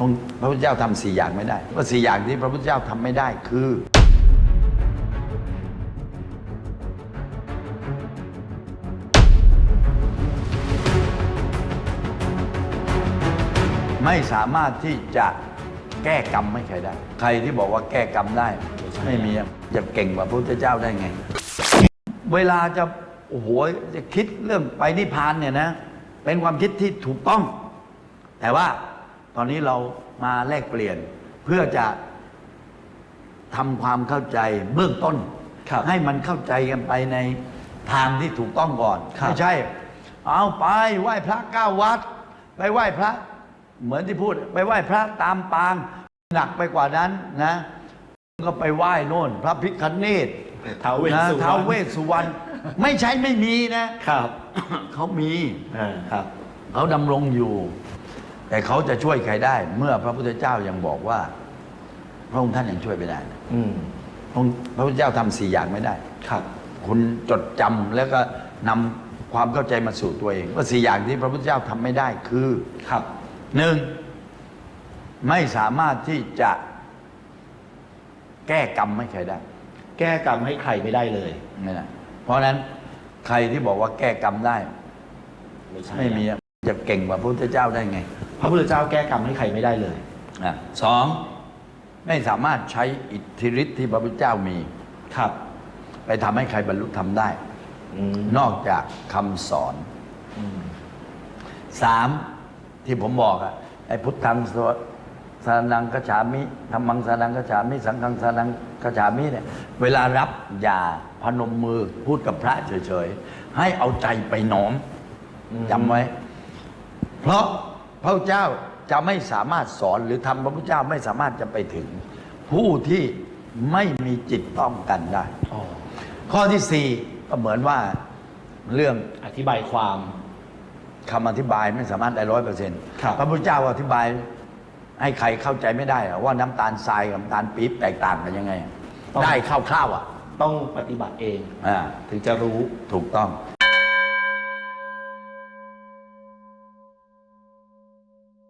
องค์พระพุทธเจ้าทำสี่อย่างไม่ได้ว่าสี่อย่างที่พระพุทธเจ้าทำไม่ได้คือ ไม่สามารถที่จะแก้กรรมให้ใครได้ ใครที่บอกว่าแก้กรรมได้ ไม่มีจะเก่งกว่าพระพุทธเจ้าได้ไง เวลาจะโอ้โหจะคิดเรื่องไปนิพพานเนี่ยนะ เป็นความคิดที่ถูกต้อง แต่ว่า ตอนนี้เรามาแลกเปลี่ยนเพื่อจะทำความเข้าใจเบื้องต้น ครับให้มันเข้าใจกันไปในทางที่ถูกต้องก่อนครับ ไม่ใช่ เอาไปไหว้พระเก้าวัด ไปไหว้พระ เหมือนที่พูด ไปไหว้พระตามปาง หนักไปกว่านั้นนะ ก็ไปไหว้โน่น พระพิคเนตท้าวเวสนะสุวรรณท้าวเวสสุวรรณไม่ใช่ไม่มีนะ ครับ เขามี อ่า ครับ เขาดำรงอยู่ แต่เขาจะช่วยใครได้ เมื่อพระพุทธเจ้ายังบอกว่า พระองค์ท่านยังช่วยไม่ได้นะอืมพระองค์พระพุทธเจ้าทำสี่อย่างไม่ได้ ครับ คุณจดจำแล้วก็นำความเข้าใจมาสู่ตัวเอง ว่าสี่อย่างที่พระพุทธเจ้าทำไม่ได้คือครับ หนึ่งไม่สามารถที่จะแก้กรรมให้ใครได้แก้กรรมให้ใครไม่ได้เลยไม่ได้เพราะฉะนั้นใครที่บอกว่าแก้กรรมได้ ไม่ใช่ไม่มีอะจะเก่งกว่าพระพุทธเจ้าได้ไง พระพุทธเจ้าแก้กรรมให้ใครไม่ได้เลยอะสองไม่สามารถใช้อิทธิฤทธิ์ที่พระพุทธเจ้ามี ครับไปทำให้ใครบรรลุธรรมได้ อืมนอกจากคำสอนอืมสามที่ผมบอกอะไอ้พุทธังสวสานังกจฉามิธรรมังสานังกจฉามิ สังฆังสานังกจฉามิเนี่ยเวลารับอย่าพนมมือพูดกับพระเฉยๆ ให้เอาใจไปน้อมอืมจำไว้ เพราะ พระเจ้าจะไม่สามารถสอนหรือทำพระพุทธเจ้าไม่สามารถจะไปถึง ผู้ที่ไม่มีจิตต้องกันได้อ๋อข้อที่สี่ก็เหมือนว่าเรื่องอธิบายความคำอธิบายไม่สามารถได้ร้อยเปอร์เซ็นต์ครับพระพุทธเจ้าอธิบายให้ใครเข้าใจไม่ได้หรอกว่าน้ำตาลทรายกับน้ำตาลปี๊บแตกต่างกันยังไง ได้คร่าวๆอะ ต้องปฏิบัติเองอ่าถึงจะรู้ถูกต้อง